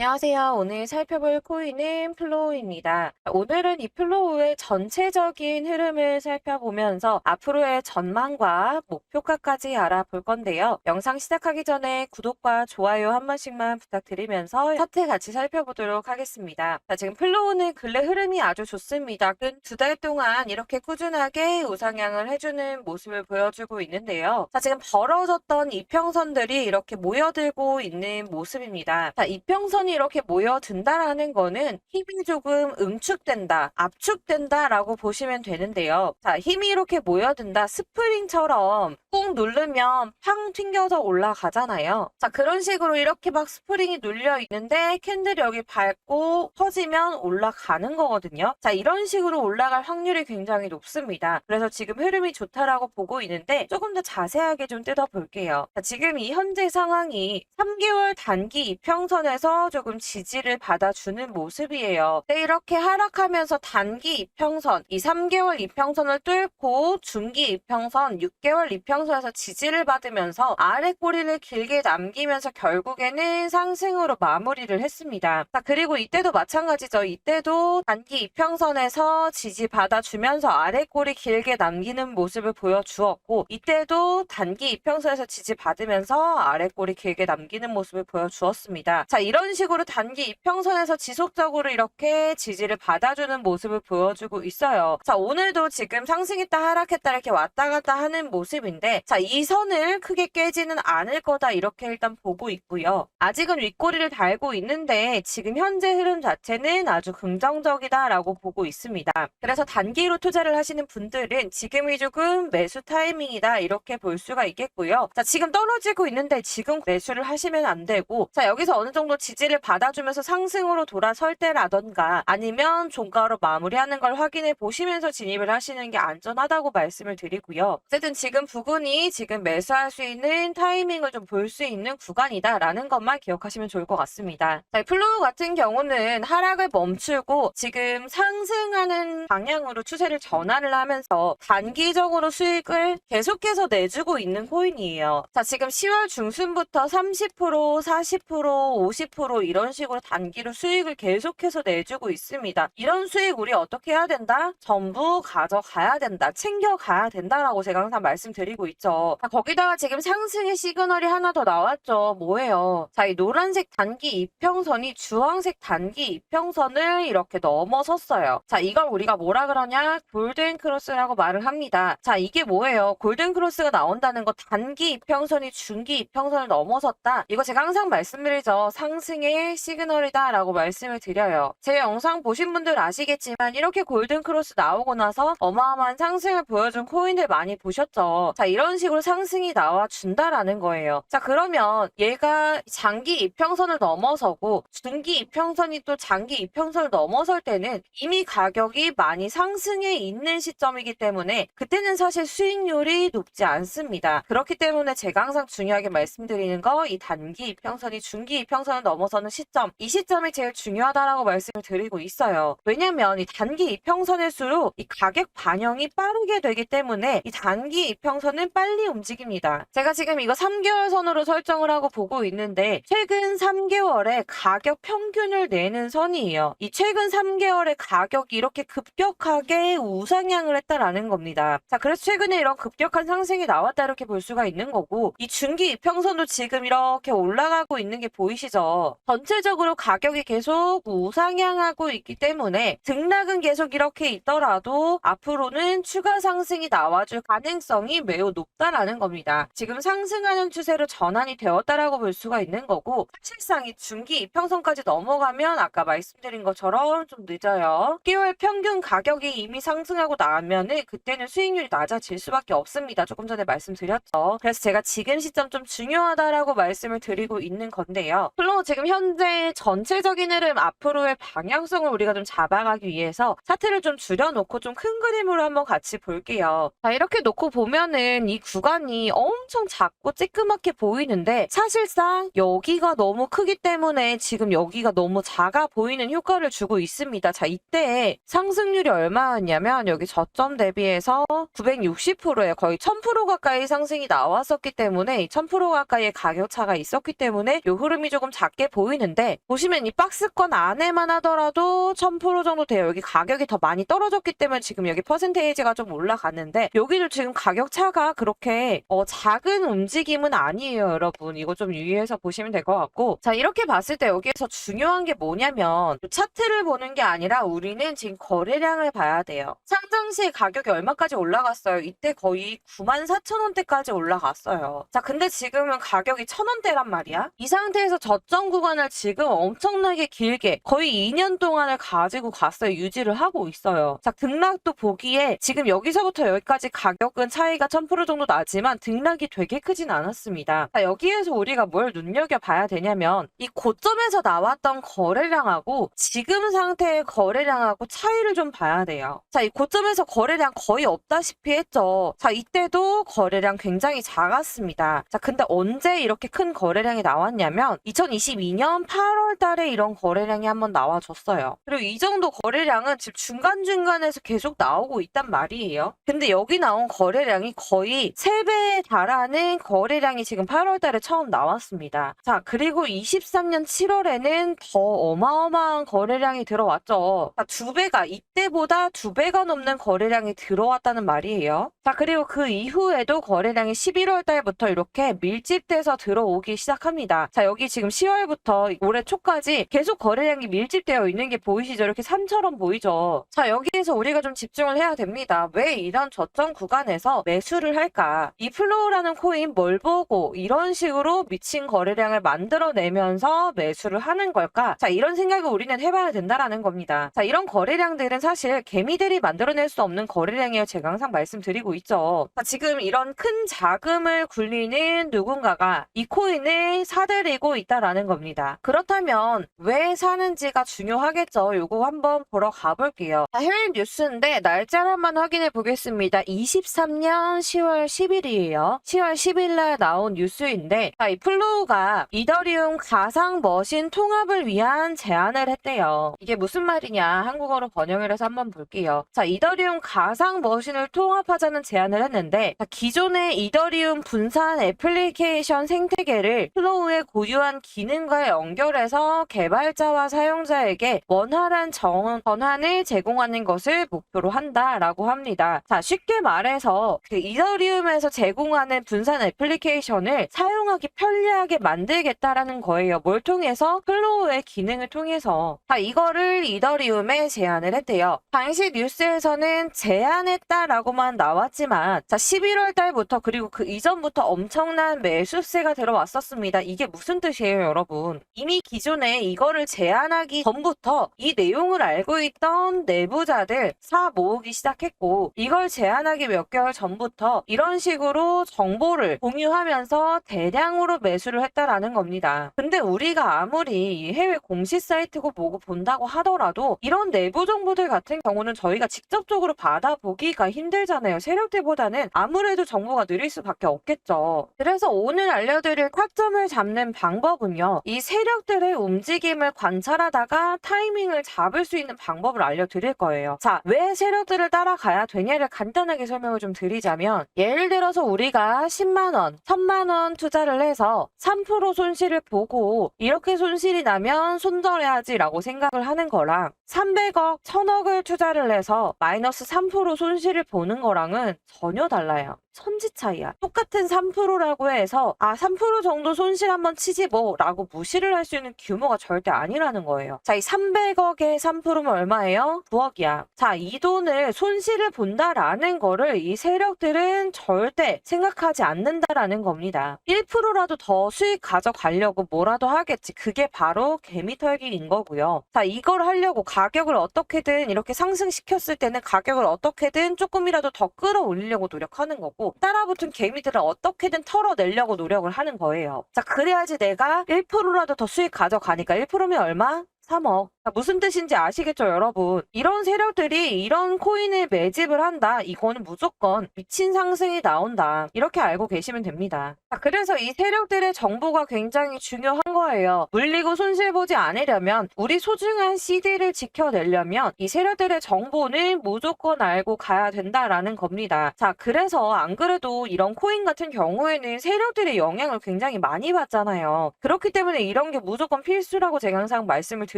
안녕하세요. 오늘 살펴볼 코인은 플로우입니다. 오늘은 이 플로우의 전체적인 흐름을 살펴보면서 앞으로의 전망과 목표가까지 알아볼 건데요. 영상 시작하기 전에 구독과 좋아요 한 번씩만 부탁드리면서 차트 같이 살펴보도록 하겠습니다. 자, 지금 플로우는 근래 흐름이 아주 좋습니다. 근두달 동안 이렇게 꾸준하게 우상향을 해주는 모습을 보여주고 있는데요. 자, 지금 벌어졌던 이평선들이 이렇게 모여들고 있는 모습입니다. 자, 이평선 이 이렇게 모여든다라는 거는 힘이 조금 응축된다, 압축된다라고 보시면 되는데요. 자, 힘이 이렇게 모여든다, 스프링처럼 꾹 누르면 팡 튕겨서 올라가잖아요. 자, 그런 식으로 이렇게 막 스프링이 눌려 있는데 캔들이 여기 밟고 터지면 올라가는 거거든요. 자, 이런 식으로 올라갈 확률이 굉장히 높습니다. 그래서 지금 흐름이 좋다라고 보고 있는데 조금 더 자세하게 좀 뜯어볼게요. 자, 지금 이 현재 상황이 3개월 단기 이평선에서 조금 지지를 받아주는 모습이에요. 근데 이렇게 하락하면서 단기 이평선, 이 3개월 이평선을 뚫고 중기 이평선, 6개월 이평선에서 지지를 받으면서 아래 꼬리를 길게 남기면서 결국에는 상승으로 마무리를 했습니다. 자, 그리고 이때도 마찬가지죠. 이때도 단기 이평선에서 지지 받아주면서 아래 꼬리 길게 남기는 모습을 보여주었고 이때도 단기 이평선에서 지지 받으면서 아래 꼬리 길게 남기는 모습을 보여주었습니다. 자, 이런 식으로 단기 이평선에서 지속적으로 이렇게 지지를 받아주는 모습을 보여주고 있어요. 자, 오늘도 지금 상승했다 하락했다 이렇게 왔다 갔다 하는 모습인데 자, 이 선을 크게 깨지는 않을 거다 이렇게 일단 보고 있고요. 아직은 윗꼬리를 달고 있는데 지금 현재 흐름 자체는 아주 긍정적이다라고 보고 있습니다. 그래서 단기로 투자를 하시는 분들은 지금이 조금 매수 타이밍이다 이렇게 볼 수가 있겠고요. 자, 지금 떨어지고 있는데 지금 매수를 하시면 안 되고 자, 여기서 어느 정도 지지를 받아주면서 상승으로 돌아설 때라던가 아니면 종가로 마무리하는 걸 확인해 보시면서 진입을 하시는 게 안전하다고 말씀을 드리고요. 어쨌든 지금 부근이 지금 매수할 수 있는 타이밍을 좀 볼 수 있는 구간이다라는 것만 기억하시면 좋을 것 같습니다. 자, 이 플로우 같은 경우는 하락을 멈추고 지금 상승하는 방향으로 추세를 전환을 하면서 단기적으로 수익을 계속해서 내주고 있는 코인이에요. 자, 지금 10월 중순부터 30%, 40%, 50% 이런 식으로 단기로 수익을 계속해서 내주고 있습니다. 이런 수익 우리 어떻게 해야 된다? 전부 가져가야 된다. 챙겨가야 된다라고 제가 항상 말씀드리고 있죠. 자, 거기다가 지금 상승의 시그널이 하나 더 나왔죠. 뭐예요? 자, 이 노란색 단기 이평선이 주황색 단기 이평선을 이렇게 넘어섰어요. 자, 이걸 우리가 뭐라 그러냐? 골든 크로스라고 말을 합니다. 자, 이게 뭐예요? 골든 크로스가 나온다는 거 단기 이평선이 중기 이평선을 넘어섰다. 이거 제가 항상 말씀드리죠. 상승의 시그널이다 라고 말씀을 드려요. 제 영상 보신 분들 아시겠지만 이렇게 골든 크로스 나오고 나서 어마어마한 상승을 보여준 코인들 많이 보셨죠. 자, 이런 식으로 상승이 나와 준다라는 거예요. 자, 그러면 얘가 장기 이평선을 넘어서고 중기 이평선이 또 장기 이평선을 넘어설 때는 이미 가격이 많이 상승해 있는 시점이기 때문에 그때는 사실 수익률이 높지 않습니다. 그렇기 때문에 제가 항상 중요하게 말씀드리는 거 이 단기 이평선이 중기 이평선을 넘어서 는 시점 이 시점이 제일 중요하다라고 말씀을 드리고 있어요. 왜냐면 이 단기 이평선일수록 이 가격 반영이 빠르게 되기 때문에 이 단기 이평선은 빨리 움직입니다. 제가 지금 이거 3개월 선으로 설정을 하고 보고 있는데 최근 3개월에 가격 평균을 내는 선이에요. 이 최근 3개월의 가격이 이렇게 급격하게 우상향을 했다라는 겁니다. 자, 그래서 최근에 이런 급격한 상승이 나왔다 이렇게 볼 수가 있는 거고 이 중기 이평선도 지금 이렇게 올라가고 있는 게 보이시죠? 전체적으로 가격이 계속 우상향하고 있기 때문에 등락은 계속 이렇게 있더라도 앞으로는 추가 상승이 나와줄 가능성이 매우 높다라는 겁니다. 지금 상승하는 추세로 전환이 되었다라고 볼 수가 있는 거고 사실상 이 중기 이평선까지 넘어가면 아까 말씀드린 것처럼 좀 늦어요. 6개월 평균 가격이 이미 상승하고 나면은 그때는 수익률이 낮아질 수밖에 없습니다. 조금 전에 말씀드렸죠. 그래서 제가 지금 시점 좀 중요하다라고 말씀을 드리고 있는 건데요. 물론 지금 현재 전체적인 흐름 앞으로의 방향성을 우리가 좀 잡아가기 위해서 차트를 좀 줄여놓고 좀 큰 그림으로 한번 같이 볼게요. 자, 이렇게 놓고 보면은 이 구간이 엄청 작고 쬐끄맣게 보이는데 사실상 여기가 너무 크기 때문에 지금 여기가 너무 작아 보이는 효과를 주고 있습니다. 자, 이때 상승률이 얼마였냐면 여기 저점 대비해서 960%에 거의 1000% 가까이 상승이 나왔었기 때문에 이1000% 가까이의 가격 차가 있었기 때문에 이 흐름이 조금 작게 보이 보이는데 보시면 이 박스권 안에만 하더라도 1000% 정도 돼요. 여기 가격이 더 많이 떨어졌기 때문에 지금 여기 퍼센테이지가 좀 올라갔는데 여기도 지금 가격 차가 그렇게 어, 작은 움직임은 아니에요, 여러분. 이거 좀 유의해서 보시면 될 것 같고 자 이렇게 봤을 때 여기에서 중요한 게 뭐냐면 차트를 보는 게 아니라 우리는 지금 거래량을 봐야 돼요. 상장 시 가격이 얼마까지 올라갔어요? 이때 거의 94,000원대까지 올라갔어요. 자 근데 지금은 가격이 1,000원대란 말이야. 이 상태에서 저점 구간 을 지금 엄청나게 길게 거의 2년 동안을 가지고 갔어요. 유지를 하고 있어요. 자 등락도 보기에 지금 여기서부터 여기까지 가격은 차이가 1000% 정도 나지만 등락이 되게 크진 않았습니다. 자 여기에서 우리가 뭘 눈여겨봐야 되냐면 이 고점에서 나왔던 거래량하고 지금 상태의 거래량하고 차이를 좀 봐야 돼요. 자 이 고점에서 거래량 거의 없다시피 했죠. 자 이때도 거래량 굉장히 작았습니다. 자 근데 언제 이렇게 큰 거래량이 나왔냐면 2022년 8월 달에 이런 거래량이 한번 나와줬어요. 그리고 이 정도 거래량은 지금 중간중간에서 계속 나오고 있단 말이에요. 근데 여기 나온 거래량이 거의 3배에 달하는 거래량이 지금 8월 달에 처음 나왔습니다. 자, 그리고 23년 7월에는 더 어마어마한 거래량이 들어왔죠. 자, 두 배가, 이때보다 두 배가 넘는 거래량이 들어왔다는 말이에요. 자, 그리고 그 이후에도 거래량이 11월 달부터 이렇게 밀집돼서 들어오기 시작합니다. 자, 여기 지금 10월부터 올해 초까지 계속 거래량이 밀집되어 있는 게 보이시죠? 이렇게 산처럼 보이죠? 자, 여기에서 우리가 좀 집중을 해야 됩니다. 왜 이런 저점 구간에서 매수를 할까? 이 플로우라는 코인 뭘 보고 이런 식으로 미친 거래량을 만들어내면서 매수를 하는 걸까? 자, 이런 생각을 우리는 해봐야 된다라는 겁니다. 자, 이런 거래량들은 사실 개미들이 만들어낼 수 없는 거래량이에요. 제가 항상 말씀드리고 있죠. 자, 지금 이런 큰 자금을 굴리는 누군가가 이 코인을 사들이고 있다라는 겁니다. 그렇다면 왜 사는지가 중요하겠죠. 요거 한번 보러 가볼게요. 자, 해외 뉴스인데 한번 확인해 보겠습니다. 23년 10월 10일이에요. 10월 10일 날 나온 뉴스인데 자, 이 플로우가 이더리움 가상 머신 통합을 위한 제안을 했대요. 이게 무슨 말이냐? 한국어로 번역을 해서 한번 볼게요. 자, 이더리움 가상 머신을 통합하자는 제안을 했는데 자, 기존의 이더리움 분산 애플리케이션 생태계를 플로우의 고유한 기능과 연결해서 개발자와 사용자에게 원활한 정, 전환을 제공하는 것을 목표로 한다라고 합니다. 자, 쉽게 말해서 그 이더리움에서 제공하는 분산 애플리케이션을 사용하기 편리하게 만들겠다라는 거예요. 뭘 통해서? 플로우의 기능을 통해서. 자, 이거를 이더리움에 제안을 했대요. 당시 뉴스에서는 제안했다라고만 나왔지만 자, 11월 달부터 그리고 그 이전부터 엄청난 매수세가 들어왔었습니다. 이게 무슨 뜻이에요, 여러분? 이미 기존에 이거를 제안하기 전부터 이 내용을 알고 있던 내부자들 사 모으기 시작했고 이걸 제안하기 몇 개월 전부터 이런 식으로 정보를 공유하면서 대량으로 매수를 했다라는 겁니다. 근데 우리가 아무리 이 해외 공시 사이트고 뭐고 본다고 하더라도 이런 내부 정보들 같은 경우는 저희가 직접적으로 받아보기가 힘들잖아요. 세력들보다는 아무래도 정보가 느릴 수밖에 없겠죠. 그래서 오늘 알려드릴 타점을 잡는 방법은요. 이 세력들의 움직임을 관찰하다가 타이밍을 잡을 수 있는 방법을 알려드릴 거예요. 자, 왜 세력들을 따라가야 되냐를 간단하게 설명을 좀 드리자면 예를 들어서 우리가 10만원, 1000만원 투자를 해서 3% 손실을 보고 이렇게 손실이 나면 손절해야지라고 생각을 하는 거랑 300억, 1000억을 투자를 해서 마이너스 3% 손실을 보는 거랑은 전혀 달라요. 천지 차이야. 똑같은 3%라고 해서 아 3% 정도 손실 한번 치지 뭐라고 무시를 할 수 있는 규모가 절대 아니라는 거예요. 자, 이 300억의 3%면 얼마예요? 9억이야. 자, 이 돈을 손실을 본다라는 거를 이 세력들은 절대 생각하지 않는다라는 겁니다. 1%라도 더 수익 가져가려고 뭐라도 하겠지. 그게 바로 개미털기인 거고요. 자, 이걸 하려고 가격을 어떻게든 이렇게 상승시켰을 때는 가격을 어떻게든 조금이라도 더 끌어올리려고 노력하는 거고 따라붙은 개미들을 어떻게든 털어내려고 노력을 하는 거예요. 자, 그래야지 내가 1%라도 더 수익 가져가니까 1%면 얼마? 3억. 아, 무슨 뜻인지 아시겠죠, 여러분? 이런 세력들이 이런 코인을 매집을 한다. 이거는 무조건 미친 상승이 나온다. 이렇게 알고 계시면 됩니다. 자, 그래서 이 세력들의 정보가 굉장히 중요한 거예요. 물리고 손실 보지 않으려면 우리 소중한 CD를 지켜내려면 이 세력들의 정보는 무조건 알고 가야 된다라는 겁니다. 자, 그래서 안 그래도 이런 코인 같은 경우에는 세력들의 영향을 굉장히 많이 받잖아요. 그렇기 때문에 이런 게 무조건 필수라고 제가 항상 말씀을 드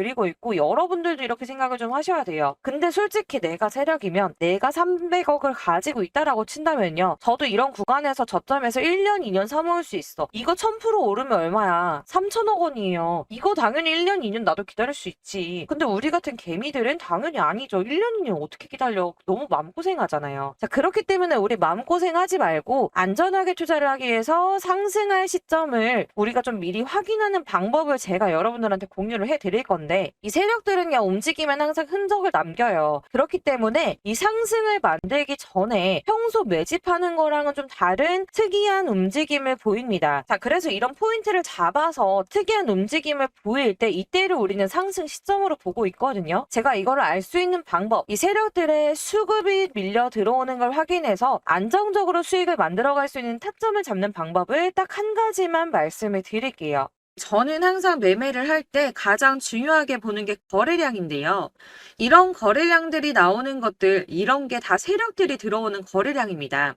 리고 있고 여러분들도 이렇게 생각을 좀 하셔야 돼요. 근데 솔직히 내가 세력이면 내가 300억을 가지고 있다라고 친다면요. 저도 이런 구간에서 저점에서 1년, 2년 사모을 수 있어. 이거 1000% 오르면 얼마야? 3천억 원이에요. 이거 당연히 1년, 2년 나도 기다릴 수 있지. 근데 우리 같은 개미들은 당연히 아니죠. 1년, 2년 어떻게 기다려? 너무 마음고생하잖아요. 자, 그렇기 때문에 우리 마음고생하지 말고 안전하게 투자를 하기 위해서 상승할 시점을 우리가 좀 미리 확인하는 방법을 제가 여러분들한테 공유를 해드릴 건데 이 세력들은 요 움직이면 항상 흔적을 남겨요. 그렇기 때문에 이 상승을 만들기 전에 평소 매집하는 거랑은 좀 다른 특이한 움직임을 보입니다. 자, 그래서 이런 포인트를 잡아서 특이한 움직임을 보일 때 이때를 우리는 상승 시점으로 보고 있거든요. 제가 이거를 알 수 있는 방법, 이 세력들의 수급이 밀려 들어오는 걸 확인해서 안정적으로 수익을 만들어갈 수 있는 타점을 잡는 방법을 딱 한 가지만 말씀을 드릴게요. 저는 항상 매매를 할 때 가장 중요하게 보는 게 거래량인데요. 이런 거래량들이 나오는 것들, 이런 게 다 세력들이 들어오는 거래량입니다.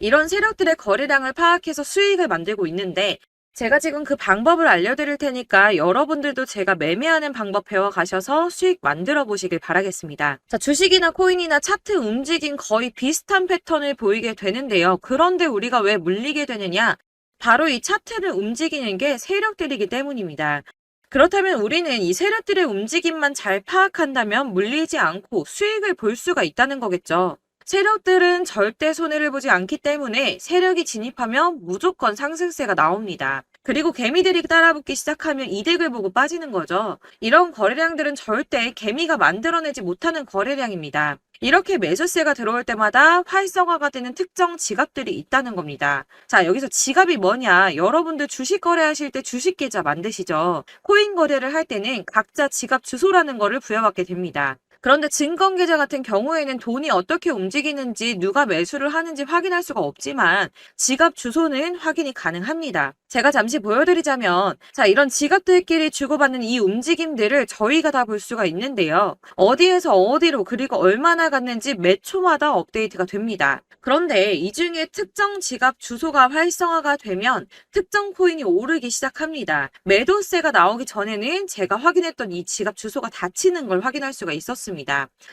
이런 세력들의 거래량을 파악해서 수익을 만들고 있는데, 제가 지금 그 방법을 알려드릴 테니까 여러분들도 제가 매매하는 방법 배워가셔서 수익 만들어 보시길 바라겠습니다. 자, 주식이나 코인이나 차트 움직임 거의 비슷한 패턴을 보이게 되는데요. 그런데 우리가 왜 물리게 되느냐? 바로 이 차트를 움직이는 게 세력들이기 때문입니다. 그렇다면 우리는 이 세력들의 움직임만 잘 파악한다면 물리지 않고 수익을 볼 수가 있다는 거겠죠. 세력들은 절대 손해를 보지 않기 때문에 세력이 진입하면 무조건 상승세가 나옵니다. 그리고 개미들이 따라붙기 시작하면 이득을 보고 빠지는 거죠. 이런 거래량들은 절대 개미가 만들어내지 못하는 거래량입니다. 이렇게 매수세가 들어올 때마다 활성화가 되는 특정 지갑들이 있다는 겁니다. 자, 여기서 지갑이 뭐냐? 여러분들 주식 거래하실 때 주식 계좌 만드시죠. 코인 거래를 할 때는 각자 지갑 주소라는 거를 부여받게 됩니다. 그런데 증권 계좌 같은 경우에는 돈이 어떻게 움직이는지 누가 매수를 하는지 확인할 수가 없지만 지갑 주소는 확인이 가능합니다. 제가 잠시 보여드리자면 자 이런 지갑들끼리 주고받는 이 움직임들을 저희가 다 볼 수가 있는데요. 어디에서 어디로 그리고 얼마나 갔는지 매 초마다 업데이트가 됩니다. 그런데 이 중에 특정 지갑 주소가 활성화가 되면 특정 코인이 오르기 시작합니다. 매도세가 나오기 전에는 제가 확인했던 이 지갑 주소가 닫히는 걸 확인할 수가 있었습니다.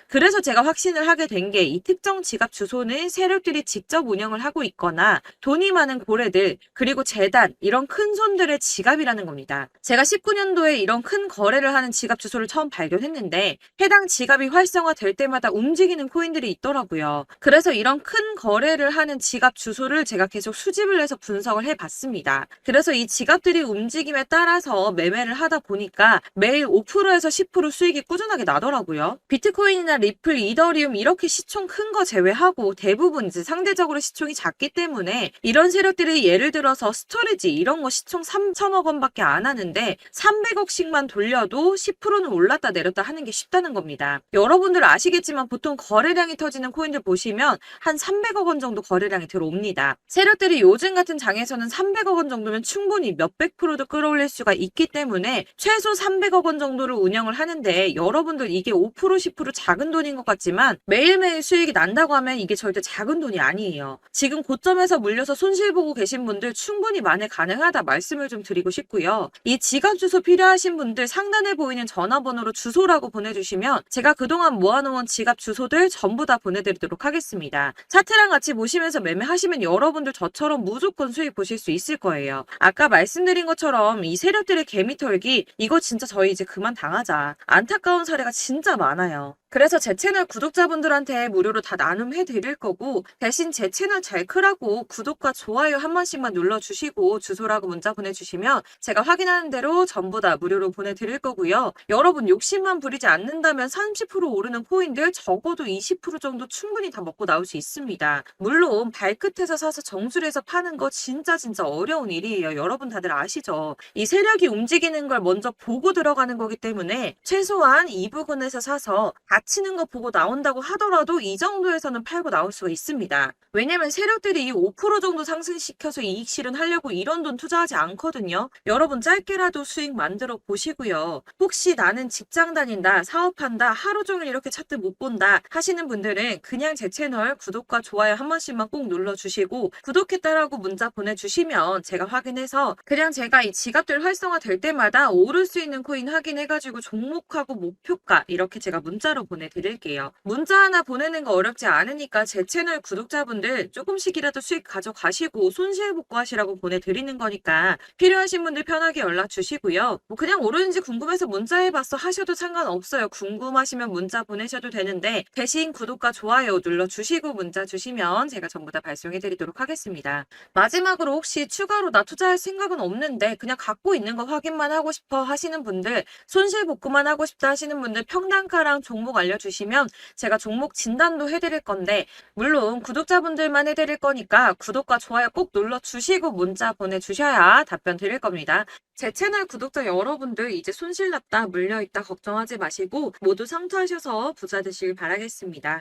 그래서 제가 확신을 하게 된 게 이 특정 지갑 주소는 세력들이 직접 운영을 하고 있거나 돈이 많은 고래들 그리고 재단 이런 큰 손들의 지갑이라는 겁니다. 제가 19년도에 이런 큰 거래를 하는 지갑 주소를 처음 발견했는데 해당 지갑이 활성화될 때마다 움직이는 코인들이 있더라고요. 그래서 이런 큰 거래를 하는 지갑 주소를 제가 계속 수집을 해서 분석을 해봤습니다. 그래서 이 지갑들이 움직임에 따라서 매매를 하다 보니까 매일 5%에서 10% 수익이 꾸준하게 나더라고요. 비트코인이나 리플, 이더리움 이렇게 시총 큰 거 제외하고 대부분 이제 상대적으로 시총이 작기 때문에 이런 세력들이 예를 들어서 스토리지 이런 거 시총 3천억 원밖에 안 하는데 300억씩만 돌려도 10%는 올랐다 내렸다 하는 게 쉽다는 겁니다. 여러분들 아시겠지만 보통 거래량이 터지는 코인들 보시면 한 300억 원 정도 거래량이 들어옵니다. 세력들이 요즘 같은 장에서는 300억 원 정도면 충분히 몇백 프로도 끌어올릴 수가 있기 때문에 최소 300억 원 정도를 운영을 하는데 여러분들 이게 5% 10% 작은 돈인 것 같지만 매일매일 수익이 난다고 하면 이게 절대 작은 돈이 아니에요. 지금 고점에서 물려서 손실 보고 계신 분들 충분히 만회 가능하다 말씀을 좀 드리고 싶고요. 이 지갑 주소 필요하신 분들 상단에 보이는 전화번호로 주소라고 보내주시면 제가 그동안 모아놓은 지갑 주소들 전부 다 보내드리도록 하겠습니다. 차트랑 같이 보시면서 매매하시면 여러분들 저처럼 무조건 수익 보실 수 있을 거예요. 아까 말씀드린 것처럼 이 세력들의 개미털기 이거 진짜 저희 이제 그만 당하자. 안타까운 사례가 진짜 많아요. style 그래서 제 채널 구독자분들한테 무료로 다 나눔해 드릴 거고 대신 제 채널 잘 크라고 구독과 좋아요 한 번씩만 눌러주시고 주소라고 문자 보내주시면 제가 확인하는 대로 전부 다 무료로 보내드릴 거고요. 여러분 욕심만 부리지 않는다면 30% 오르는 코인들 적어도 20% 정도 충분히 다 먹고 나올 수 있습니다. 물론 발끝에서 사서 정수리에서 파는 거 진짜 진짜 어려운 일이에요. 여러분 다들 아시죠? 이 세력이 움직이는 걸 먼저 보고 들어가는 거기 때문에 최소한 이 부근에서 사서 닫히는 거 보고 나온다고 하더라도 이 정도에서는 팔고 나올 수가 있습니다. 왜냐면 세력들이 이 5% 정도 상승시켜서 이익 실현하려고 이런 돈 투자하지 않거든요. 여러분 짧게라도 수익 만들어 보시고요. 혹시 나는 직장 다닌다, 사업한다, 하루 종일 이렇게 차트 못 본다 하시는 분들은 그냥 제 채널 구독과 좋아요 한 번씩만 꼭 눌러주시고 구독했다라고 문자 보내주시면 제가 확인해서 그냥 제가 이 지갑들 활성화 될 때마다 오를 수 있는 코인 확인해가지고 종목하고 목표가 이렇게 제가 문자로 보내드릴게요. 문자 하나 보내는 거 어렵지 않으니까 제 채널 구독자분들 조금씩이라도 수익 가져가시고 손실 복구하시라고 보내드리는 거니까 필요하신 분들 편하게 연락 주시고요. 뭐 그냥 오르는지 궁금해서 문자해봤어 하셔도 상관없어요. 궁금하시면 문자 보내셔도 되는데 대신 구독과 좋아요 눌러주시고 문자 주시면 제가 전부 다 발송해드리도록 하겠습니다. 마지막으로 혹시 추가로 나 투자할 생각은 없는데 그냥 갖고 있는 거 확인만 하고 싶어 하시는 분들 손실 복구만 하고 싶다 하시는 분들 평단가랑 종목 알려주시면 제가 종목 진단도 해드릴 건데 물론 구독자분들만 해드릴 거니까 구독과 좋아요 꼭 눌러주시고 문자 보내주셔야 답변 드릴 겁니다. 제 채널 구독자 여러분들 이제 손실 났다 물려있다 걱정하지 마시고 모두 성투하셔서 부자 되시길 바라겠습니다.